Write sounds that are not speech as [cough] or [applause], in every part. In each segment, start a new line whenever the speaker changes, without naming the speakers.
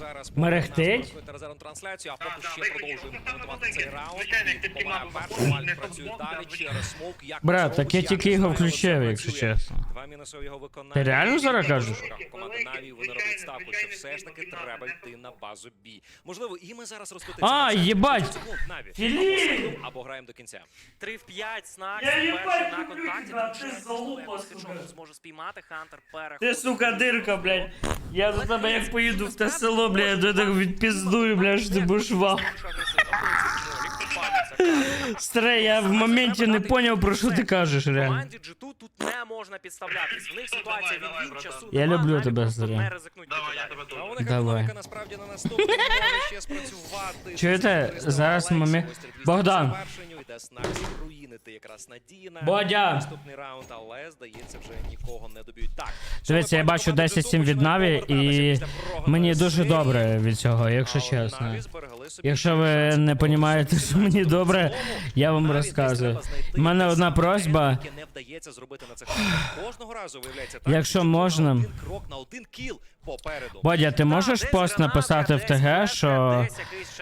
зараз
Мерехтить?
трансляцію, а поки ще продовжуємо коментувати цей раунд. працює далі через смок. Як
Брат, так я тільки його включив, якщо чесно.
Два мінуси його виконанні.
Ти реально зараз кажеш?
Команда Наві, вони роблять ставку, що все ж таки треба йти на базу Бі. Можливо, і ми зараз розкотимося.
А,
на
єбать!
30 секунд, Наві.
Філіп!
Або граємо до кінця.
3 в 5, снак,
Я
перший на контакті.
ти залупа, сука.
зможе спіймати, Хантер переходить.
Ти, сука, дирка, блядь. Я за тебе як поїду в те село, блядь, я так відпіздую, блядь, що ти будеш вах. Старе, я в моменті не поняв, про що ти кажеш, реально.
Команді G2 тут не можна підставлятись. В них ситуація
Давай, давай,
від
братан.
часу.
Я
нема,
люблю
навіть
тебе,
просто. Не ризикнуть
Давай, я тебе
далі.
А у них
Давай.
економіка насправді на наступному може ще спрацювати.
Чуєте,
300
зараз момент-
ось 300
Богдан.
завершенню, Йде руїнити якраз.
Бодя.
Наступний раунд, але здається, вже нікого не доб'ють. Так.
Дивіться, я бачу 10-7 від Наві, і мені дуже добре від цього, якщо чесно. Якщо ви не розумієте, що мені добре, я вам розказую. У мене одна просьба.
Кожного разу виявляється так.
Якщо можна.
крок на один кіл попереду.
Бодя, ти можеш пост написати в ТГ, що,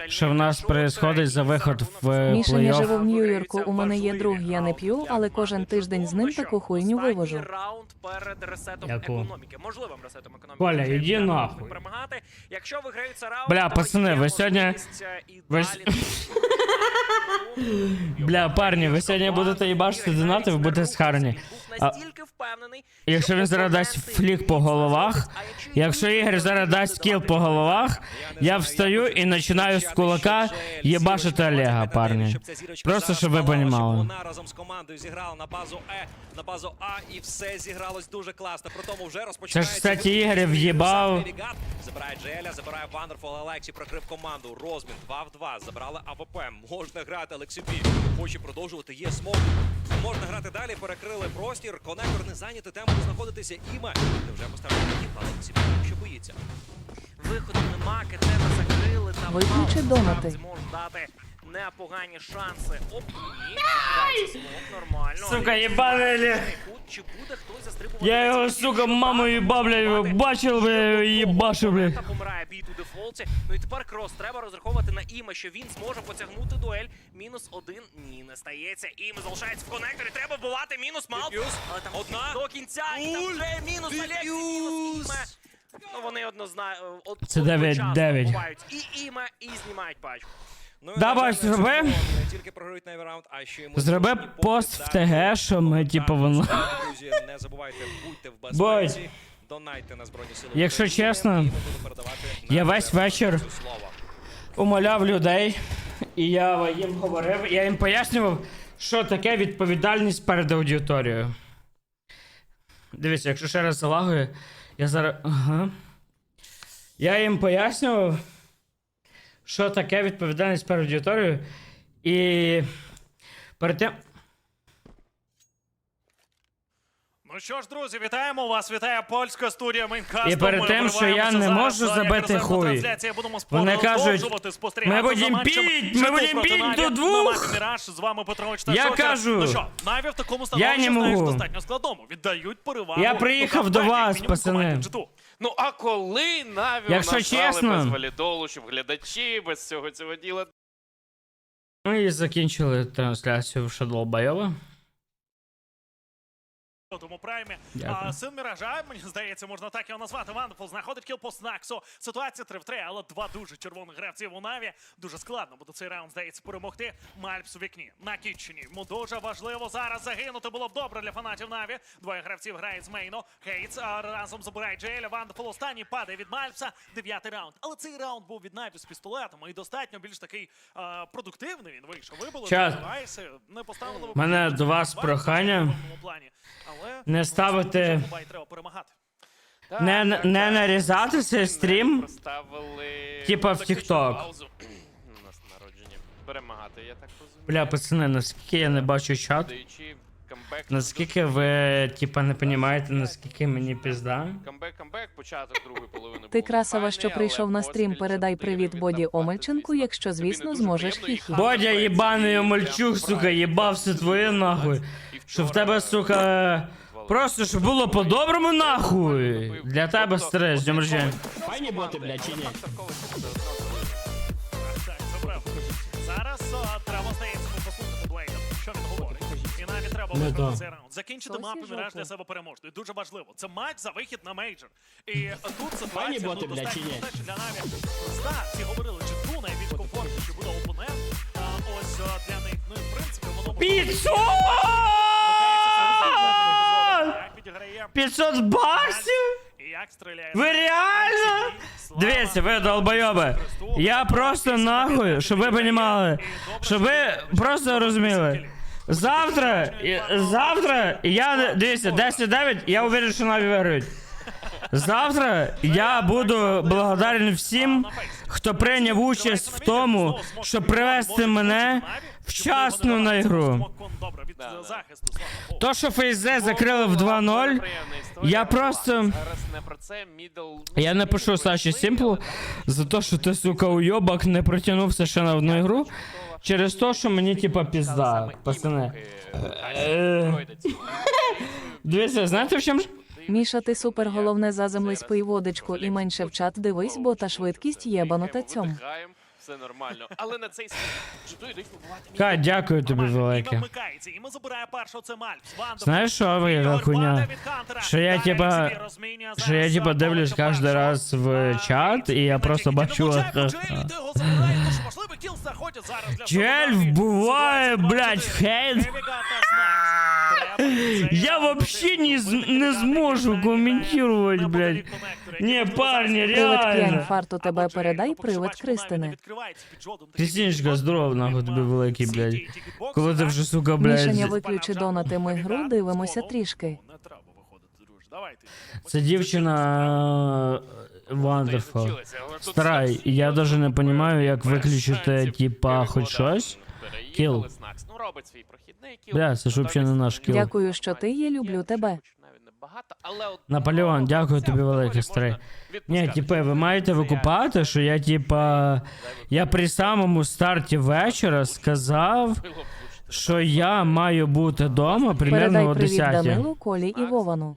що в нас происходить за виход в
Міша не живе
плей-офф?
в Нью-Йорку. У мене є друг, я не п'ю, але кожен тиждень з ним таку хуйню вивожу.
Раунд перед ресетом
Яку?
економіки. Можливим ресетом економіки.
Коля,
Вже
іди нахуй.
Перемагати. Якщо виграються раунд,
Бля, пацани, ви сьогодні-
е,
ви с- Бля, парні, ви сьогодні будете їбашити донати, ви будете схарні.
Настільки впевнений,
Якщо він зараз дасть флік по головах, якщо Ігор зараз дасть кіл по головах, я встаю і починаю з кулака їбашити Олега, парні. Просто щоб ви понімали.
Вона разом з командою зіграла на базу Е, на базу А, і все зігралось дуже класно. При тому вже розпочинається...
кстати, Ігор в'їбав.
Забирає Джеля, забирає Вандерфул, Алексі прикрив команду. Розмін 2 в 2. Забрали АВП. Можна грати Алексі Бі. Хоче продовжувати. Є смок. Можна грати далі. Перекрили простір. Конектор не зайнятий. Там буде знаходитися Іме. Ти вже поставив хіп, Алексі Бі, що боїться.
Виходу нема, кетена закрили там.
Виключи донати.
Можуть дати непогані шанси. Оп, ні. Дається нормально.
Сука.
Кут, Чи буде хтось застрибувати?
Я його, сука, мамою
атаки?
їбав, бля,
Команди
бачив, бля, бля.
моменту Помирає бій у дефолті. Ну і тепер крос. Треба розраховувати на Іма, що він зможе потягнути дуель. Мінус один. Ні, не стається. Іма залишається в конекторі. Треба вбивати. Мінус мал. Але там
Одна.
до кінця. І там вже мінус Алексі, мінус Іме. Ну вони однозначно
Це дев'ять- дев'ять.
І Іма, і знімають пачку.
Ну,
Давай, зроби.
Не тільки програють на раунд, а ще й ми
Зроби пост в ТГ, що ми, типу, воно-
Друзі, не забувайте, будьте в безпеці. Донайте на Збройні Сили
Якщо чесно, я весь вечір умоляв людей, і я їм говорив, я їм пояснював, що таке відповідальність перед аудиторією. Дивіться, якщо ще раз залагою, я зараз. Ага. Я їм пояснював, що таке відповідальність перед аудиторією. І перед тим.
Ну що ж, друзі, вітаємо вас. Вітає польська студія Майнкасту.
І перед тим, що я не можу забити хуй. Вони кажуть, «Ми
за
будем
матчем
піть, ми будем
проти
піть до двох». Я кажу.
Ну що, Наві в такому
Я не можу.
достатньо складному. Віддають перевагу.
Я приїхав
ну,
до вас, пацани.
Ну а коли Наві
Якщо чесно-
без валідолу, щоб глядачі, без всього цього діла.
Ми і закінчили трансляцію в Шадлбайова.
Тому праймі. А, син Міража, мені здається, можна так його назвати. Вандерфул знаходить кіл по Снаксу. Ситуація 3 в 3, але два дуже червоних гравців у Наві. Дуже складно буде цей раунд, здається, перемогти. Мальпс у вікні на Кітчені. Йому дуже важливо зараз загинути. Було б добре для фанатів Наві. Двоє гравців грають з Мейно. Хейтс разом забирає Джейля. Вандерфул останній падає від Мальпса. Дев'ятий раунд. Але цей раунд був від Наві з пістолетом і достатньо більш такий а, продуктивний. Він вийшов. Вибили девайси, не поставили ви
Мене до вас прохання.
плані.
Не ставити-
треба перемагати.
Не, не нарізати цей стрім. Типа в [clears throat]
народження. Перемагати, я так розумію.
Бля, пацани, наскільки я не бачу чат, наскільки ви, типа, не розумієте, наскільки мені пізда.
Камбек, камбек, початок другої половини.
Ти красава, що прийшов на стрім. Передай привіт Боді Омельченку, якщо, звісно, зможеш хіхі.
Бодя,
Фейс,
єбаний омельчук, сука, їбався твоє нахуй.
І
Що в тебе, сука, Просто щоб було по-доброму нахуй. Для тебе стрес, днем рождення.
Файні боти, блядь, чи ні?
Зараз треба, здається, послухати Блейда, що він говорить. І навіть треба виграти цей раунд. Закінчити мапу Міраж для себе переможною. Дуже важливо. Це матч за вихід на мейджор. І е, тут ситуація
Файні
ну, достатньо
чи
для Наві проста. Всі говорили, чи ту найбільш комфортніше буде опонент. А, ось для них, ну і в принципі, воно...
Піцу!
Як
500 баксів? Ви реально? Дивіться, ви долбойоби. Я просто нахуй, щоб ви понімали. Щоб ви просто розуміли. Завтра, завтра я дивіться, 10-9, я уверен, що Наві виграють. Завтра я буду благодарен всім, хто прийняв участь в тому, щоб привести мене вчасно на ігру. То, що Фейзе закрили в 2-0, я просто-
Зараз не.
Я напишу Саші Сімплу за те, що ти, сука, уйобок не протягнувся ще на одну ігру. Через те, що мені типа пізда, пацани. Е. Дивіться, знаєте в чому ж?
Міша, ти супер головне заземлись пий водичку і менше в чат дивись, бо та швидкість єбанута цьом.
Видихаємо, Все нормально. Але на цей жду йдуть побувати
Ка, дякую тобі велике.
Вмикається, і ми забирає першого, це Мальпс. Вандер.
Знаєш, що ви
Ігор
хуйня?
Від Хантера.
Що я,
Далі
типа,
розмінює
Що я
зараз,
типа
а,
дивлюсь кожен раз в чат, і я просто бачу. ха-ха.
Можливо кіл знаходять зараз для
Чель вбиває, блядь, хейт. [laughs] Я вообще не з- не зможу коментувати, блядь.
подалі
Ні, парні,
Привид
реально.
Кен, фарту тебе передай, привид
не
Кристини.
боксом.
здорово, нахуй тобі великий, блядь. Коли ти вже, сука,
Мішаня,
блядь.
виключи донати ми гру, дивимося трішки.
Не.
Це дівчина Wonderful. Старай, я даже не понимаю, як виключити, типа, хоч щось. Кіл.
Ну, робить свій прохідний кіл.
Бля, це ж вообще не наш кіл.
Дякую, що ти є, люблю тебе.
Навіть небагато, але
Наполеон, дякую тобі велике, старий. Ні, типа, ви маєте викупати, що я, типа, я при самому старті вечора сказав, що я маю бути вдома примерно
Передай
о
привіт
10
Данилу, Колі і Вовану.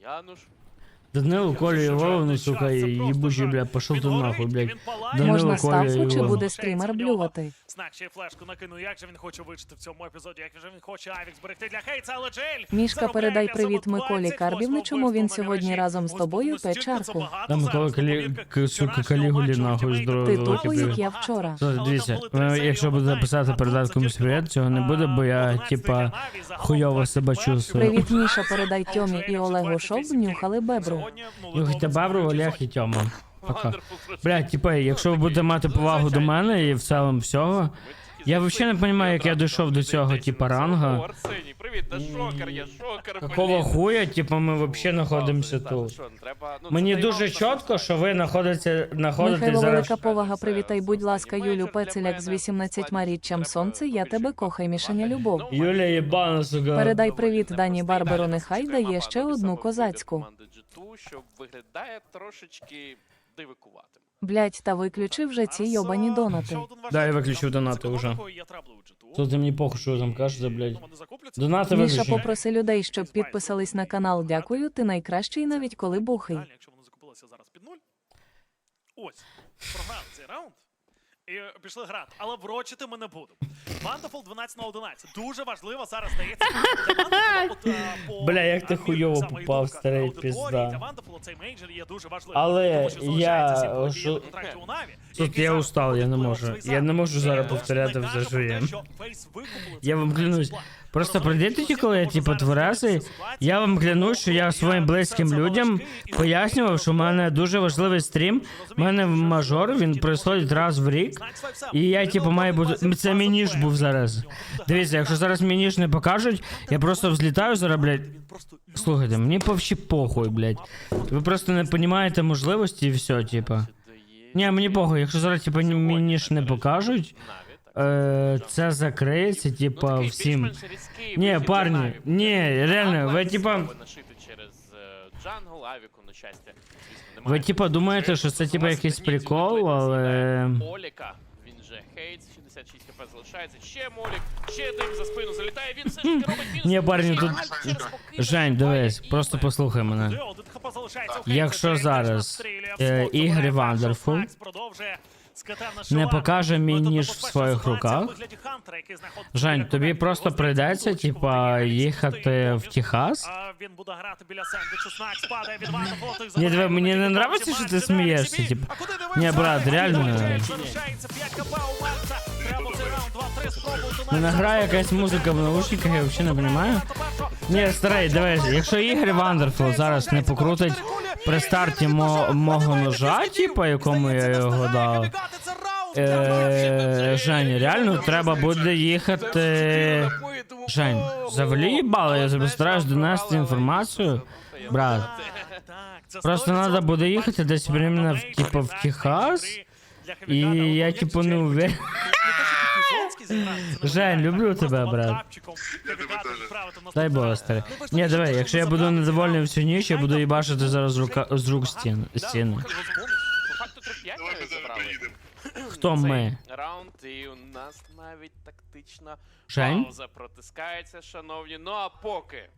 Януш.
Данилу, Колю і Вовну, сука, їбучий, бля, пошел ти нахуй, блядь. Данило,
Можна
Коля
ставку чи буде стрімер блювати?
Знак ще й флешку накинув. Як же він хоче вижити в цьому епізоді? Як же він хоче Авік зберегти для Хейтса, але Джель
Мішка,
заробляє
передай привіт Миколі
28
Карбівни, чому він сьогодні разом з тобою
Господи,
п'є
це
чарку.
багато
Там
зараз
Микола Калі- к- сука,
вчорашнього
Калігулі,
матчу
нахуй,
ультимейта.
здорово,
Ти
велике
того, як
привіт.
я вчора.
Слухай, дивіться, е, якщо
онлайн,
записати, передати комусь привіт, цього не буде, бо я, типа, хуйово себе
24
чувствую.
Привіт, Міша, передай Тьомі і Олегу, щоб нюхали бебру.
Ну,
Нюхайте
в
Олег і Тьома. Пока.
Wonderful.
Бля, типа, якщо ви будете мати повагу до мене і в цілому всього, Я вообще не понимаю, як я дійшов до цього, типа, ранга.
Арсеній, привіт, та шокер, я шокер.
какого
блін.
хуя, типа, ми вообще знаходимося тут.
що, треба- ну,
Мені дуже чітко, що ви знаходитеся, знаходитесь
Михайло
зараз.
Велика повага, привітай, будь ласка, Юлю Пецеляк з 18 річчям сонце, я тебе кохай, Мішаня любов.
Юля єбана, сука.
Передай привіт Дані Барберу, нехай дає ще одну козацьку.
G2, що виглядає трошечки дивикуватим.
Блять, та виключи вже ці йобані донати.
Да, я виключив донати вже. Тут ти мені похуй, що там кажеш, блядь. Донати
Міша,
виключив.
попроси людей, щоб підписались на канал. Дякую, ти найкращий, навіть коли бухий.
Якщо вони закупилися зараз під нуль. Ось, програв цей раунд. І пішли грати, але врочити ми не будемо. Вандефул 12 на 11. Дуже важливо зараз здається. е,
Бля, як ти хуйово попав, старий пізда.
Для цей мейджор є дуже важливим.
Але я, Тут я
зараз
устал, я не можу. Я не можу зараз
Е,
повторяти
не
все, що є. Я вам клянусь. Просто прийдете коли я типу
зараз
тверезий, я вам клянусь, що я своїм близьким людям пояснював, що в мене дуже важливий стрім. У мене мажор, він происходить раз в рік. І я, типу, маю бути. Це ж був зараз. Дивіться, якщо зараз ж не покажуть, я просто взлітаю зараз, блядь. Слухайте, мені повщі похуй, блядь. Ви просто не розумієте можливості і все, типа. Ні, мені похуй, якщо зараз, типа, ні- мені не покажуть, е, це закриється,
Ну,
типа, всім. Ні, парні, ні, реально, ви, типа
джангл, авіку на щастя. Немає.
Ви типа думаєте, що це типа якийсь прикол, але.
з'їдає Моліка. Ем. Він же Хейтс, 66 хп залишається. Ще Молік, ще дим за спину залітає. Він все ж [laughs] робить мінус.
Ні, парні, тут- Жень, дивись, просто послухай мене. Якщо зараз, е,
Ігор Вандерфул
не покаже мій ніж в своїх руках. Жень, тобі просто прийдеться, типа, їхати в Техас.
Він буде грати біля сендвічу. Снак спадає від варто фото.
Ні, диви, мені не нравиться, що ти смієшся, типа. Ні, брат, реально.
Треба цей раунд 2-3 спробувати.
Мене грає якась музика в наушниках, я взагалі не розумію. Ні, старий, дивись, якщо ігри Wonderful зараз не покрутить при старті мо- мого ножа, типа, якому я його дав. Е, Жень, реально треба буде їхати. Жень, завалі їбало, я стараюсь донести інформацію. Брат, Просто надо буде їхати десь временно типу, в Техас, і я, типу, не уверен. Жень, люблю тебе, брат. Дай Боже, старий. Ні, давай, якщо я буду недовольний всю ніч, я буду їбашити зараз з, рука, з рук стін, стіни.
3-5.
Хто ми?
Раунд, і у нас навіть тактична
Жень?
пауза протискається, шановні. Ну а поки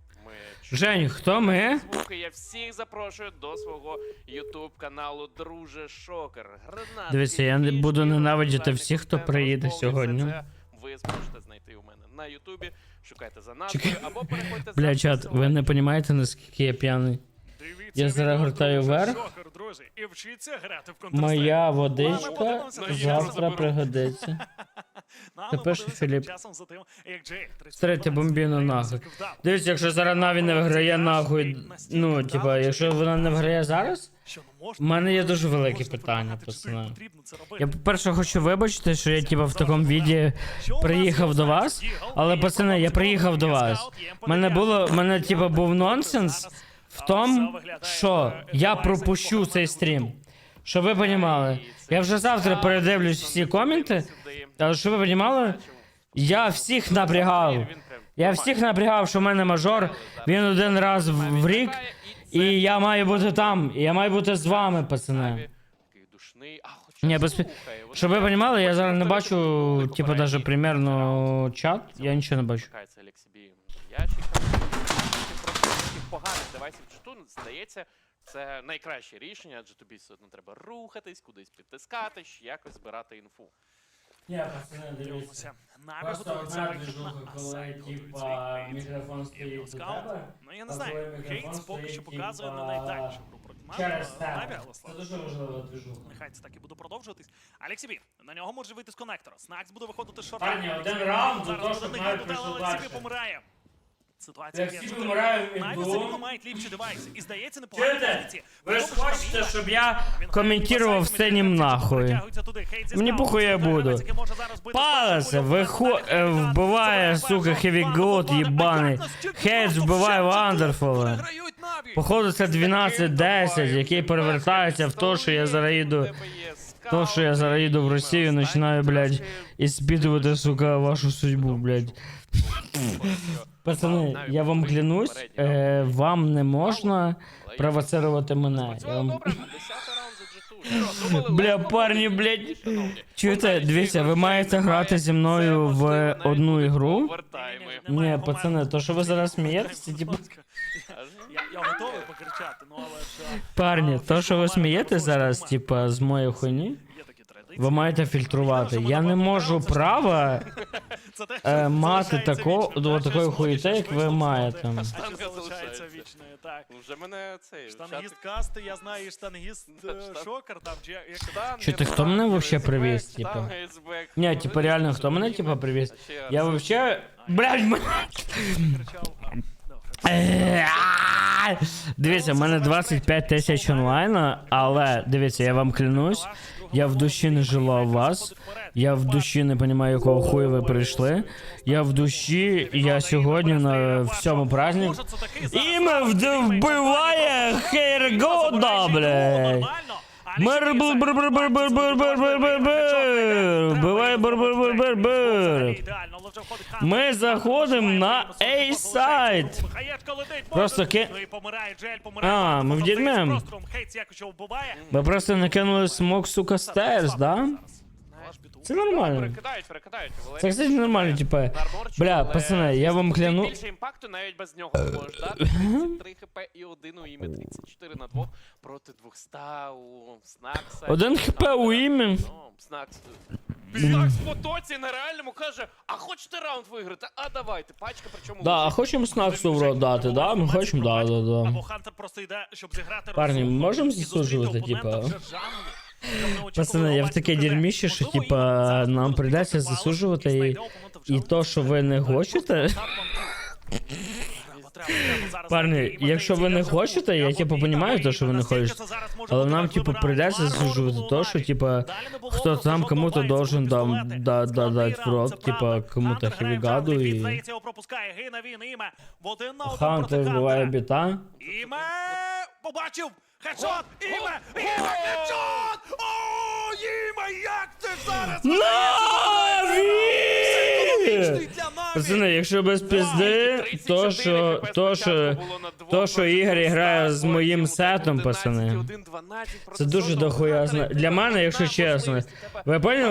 Жень, хто ми?
звуки, я всіх запрошую до свого ютуб каналу Друже Шокер. Гранат.
Дивіться, я не буду ненавидіти всіх, хто приїде сьогодні.
Ви зможете знайти у мене на ютубі. Шукайте за назвою або переходьте за
Бля, чат, ви не розумієте, наскільки я п'яний. Я зараз гортаю вверх.
Шокер, друзі, і вчіться грати в Counter-Strike.
Моя водичка завтра пригодиться. [laughs]
Тепер
Філіп. Третя бомбіна нахуй. Дивіться, якщо зараз Наві не виграє нахуй. Ну, типа, якщо вона не виграє зараз, у мене є дуже велике питання, пацани. Я, по-перше, хочу вибачити, що я типа в такому віді приїхав до вас. Але, пацани, я приїхав до вас. Мене було, мене, типа, був нонсенс в тому, що я пропущу цей стрім. Щоб ви понімали. Я вже завтра передивлюсь всі коменти, але щоб ви понімали, я всіх напрягав. Я всіх напрягав, що в мене мажор, він один раз в рік, і я маю бути там, і я маю бути з вами, пацани. Ні, без... Щоб ви розуміли, я зараз не бачу, типу, даже примерно чат, я нічого не бачу.
Девайсів джету, здається, це найкраще рішення, адже тобі все одно треба рухатись, кудись підтискати, ще якось збирати інфу.
Ні, пацани.
Наві
Просто
готується
одна движуха, коли, типа, мікрофон стоїть
скаут.
тебе,
Ну я не
а
знаю,
коли мікрофон
Хейтс поки що
стоїть,
показує не
типа,
найдальнішу гру проти
Через
Наві,
тебе.
Але
Це дуже важлива движуха.
Нехай це так і буде продовжуватись. Алексі Бі, на нього може вийти з коннектора. Снакс буде виходити з шорта.
Парні, один раунд до
зараз
того, щоб Наві прийшов
Бі помирає. Ситуація
всі
вимирають МБО. мають ліпші девайси. І здається, не
Чуєте? Ви ж хочете, щоб я коментував
синім
нахуй. Мені похуй я буду.
Палас,
вихо... е, вбиває, сука, Heavy
God,
їбаний.
Хейдж
вбиває Вандерфола. Походу це 12-10, який перевертається в то, що я зараїду... То, що я зараїду в Росію, починаю, блядь, іспитувати, сука, вашу судьбу, блядь. Пацани, я вам клянусь, е, вам не можна провоцирувати мене. Я вам... Бля, парні, блядь. Чуєте, дивіться, ви маєте грати зі мною в одну ігру. Ні, пацани, то що ви зараз смієтеся, типу.
Я, готовий покричати, ну але.
Парні, то що ви смієте зараз, типа, з моєї хуйні. Ви маєте фільтрувати. Я не можу права е, мати
залишається
тако, до такої хуєте, як ви маєте.
Штанга
залишається вічною, так.
Вже мене цей
Штангіст касти, я знаю, і штангіст е, шокер там, чи як
Чи ти хто мене вообще привіз, типа? Ні, типа реально, хто мене типа привіз? Я вообще. Блядь,
а, добре.
Е! Дивіться, в мене 25 тисяч онлайна, але дивіться, я вам клянусь, я в душі не жила вас. Я в душі не розумію, якого хуя ви прийшли. Я в душі, я сьогодні на всьому
зараз
Іме вбиває Хейргода, блядь. Мер бр бр бр бр бр бр бр бр бр бр бр бр бр бр бр Ми заходимо на A-сайт. Просто ки- А, ми
його вбиває.
Просто накинули смок, сука, стейрс, да? Це нормально.
Перекидають, перекидають.
Це, кстати, нормально, типа. Бля, пацани, я вам кляну-
Більше імпакту навіть без нього можеш дати. 33 хп і один у імі, 34 на 2 проти 200 у Снакса.
Один хп у імі.
Ну, Снакс. Снакс в потоці на реальному каже, а хочете раунд виграти? А давайте, пачка, причому
Да, а хочемо снаксу в рот дати, да? Ми хочемо, да, да, да.
Або Хантер просто йде, щоб зіграти
Парні,
розумно
можемо
і зустріти
засуджувати,
опонента
типа?
вже. Щоб не
Пацани, я в таке дерьміще, що,
Можливо,
типа,
зараз
нам
будуть
прийдеться засуджувати
і
і-
знайде опонента в
І
джанглі.
то, що ви не хочете. Парні. Якщо ви не хочете, я типу понімаю,
або
то, що ви не хочете. Але нам, типу, прийдеться засуджувати то, що,
було
хто там кому-то должен
пістолети.
да- да- дать в рот,
правда.
кому-то хевігаду і- Хантер вбиває біта.
Іме! Побачив! Хедшот! Іме! Іме! Хедшот! О, Іме! Як ти зараз?
Наві! Пацани, якщо без пізди, то що, то що, то, що Ігор грає з моїм сетом, пацани. Це дуже дохуя зна- Для мене, якщо чесно. Ви поняли?